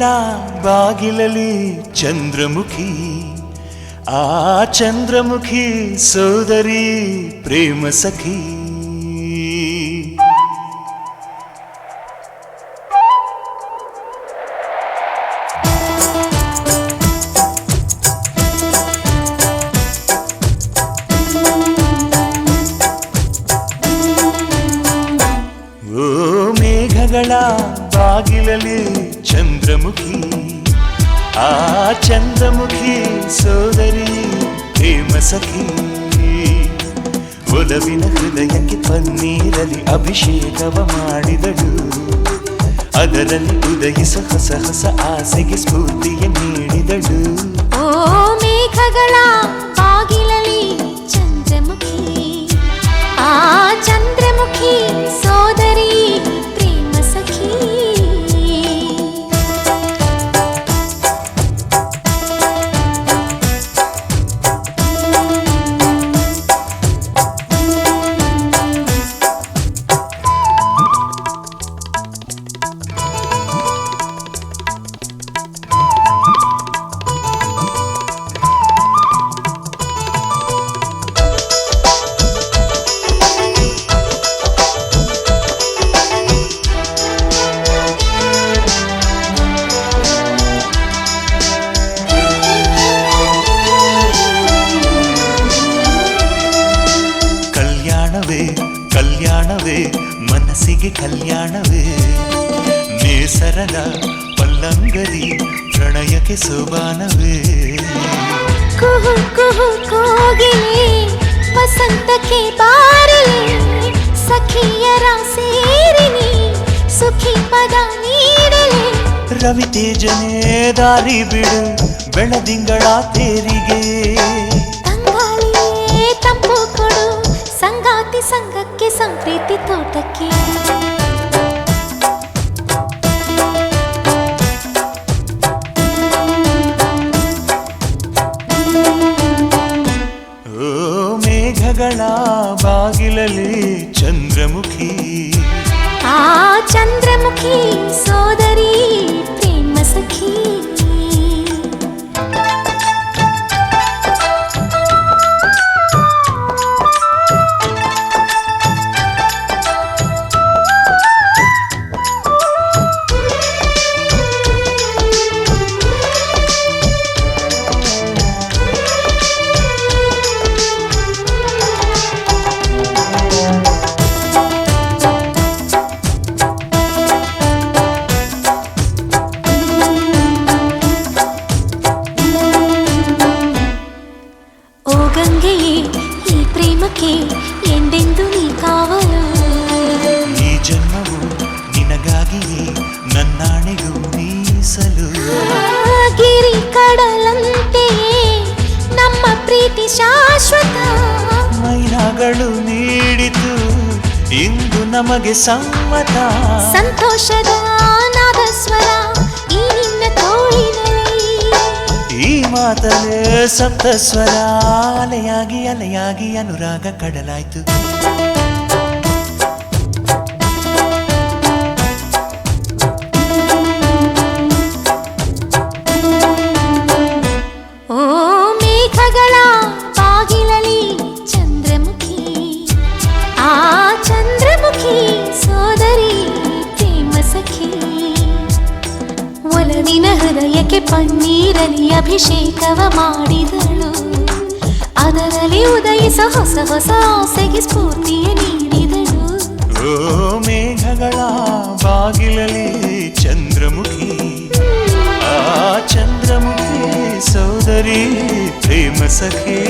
ಮೇಘಗಳ ಬಾಗಿಲಲಿ ಚಂದ್ರಮುಖಿ ಆ ಚಂದ್ರಮುಖಿ ಸೋದರಿ ಪ್ರೇಮ ಸಖಿ ಬಾಗಿಲಲಿ ಚಂದ್ರಮುಖಿ, ಆ ಚಂದ್ರಮುಖಿ ಸೋದರಿ ಪ್ರೇಮ ಸಖಿ. ಒಲವಿನ ಹೃದಯಕ್ಕೆ ಪನ್ನೀರಲಿ ಅಭಿಷೇಕವ ಮಾಡಿದಳು. ಅದರಲ್ಲಿ ಉದಯಿಸ ಹೊಸ ಹೊಸ ಆಸೆಗೆ ಸ್ಫೂರ್ತಿಯ ನೀಡಿದಳು. ಕಲ್ಯಾಣವೇ ಕಲ್ಯಾಣವೇ ಮನಸ್ಸಿಗೆ ಕಲ್ಯಾಣವೇ. ನೇಸರದ ಪಲ್ಲಂಗದಿ ಪ್ರಣಯಕ್ಕೆ ಸೋಬಾನವೇ. ಕುಹು ಕುಹು ಕೋಗಿಲೆ ವಸಂತಕ್ಕೆ ಬಾರಲೆ ಸಖಿಯರ ಸೇರಿನಿ ಸುಖಿ ಪದ ನೀಡಲಿ. ರವಿ ತೇಜನೇ ದಾರಿ ಬಿಡು ಬೆಳದಿಂಗಳ ತೇರಿಗೆ. ಸಂಗಾತಿ ಸಂಘಕ್ಕೆ ಸಂಪ್ರೀತಿ ತೋಟಕ್ಕೆ. ಮೇಘಗಳ ಬಾಗಿಲಲ್ಲಿ ಚಂದ್ರಮುಖಿ. ಆ ಚಂದ್ರಮುಖಿ ಓ ഗംഗയെ ಈ ಪ್ರೇಮಕ್ಕೆ എന്തെന്തു ನೀ ಕಾವಲು? ಈ ಜನ್ಮವು ನಿನಗಾಗಿಯೇ ನನ್ನಾಣೆಗೂ ಮೀಸಲು. ಗಿರಿ ಕಡಲಂತೆಯೇ ನಮ್ಮ ಪ್ರೀತಿ ಶಾಶ್ವತ. ಮೈನಾಗಳು ನೀಡಿತು ಇಂದು ನಮಗೆ ಸಮ್ಮತ. ಸಂತೋಷದ ನಾದ ಮಾತಲೇ ಸಪ್ತಸ್ವರ ಅಲೆಯಾಗಿ ಅಲೆಯಾಗಿ ಅನುರಾಗ ಕಡಲಾಯ್ತು. ಒಲವಿನ ಹೃದಯಕ್ಕೆ ಪನ್ನೀರಲಿ ಅಭಿಷೇಕವ ಮಾಡಿದಳು. ಅದರಲ್ಲಿ ಉದಯಿಸ ಹೊಸ ಹೊಸ ಆಸೆಗೆ ಸ್ಫೂರ್ತಿಯ ನೀಡಿದಳು. ಓ ಮೇಘಗಳ ಬಾಗಿಲಲ್ಲಿ ಚಂದ್ರಮುಖಿ, ಆ ಚಂದ್ರಮುಖಿ ಸೋದರಿ, ಪ್ರೇಮ ಸಖಿ.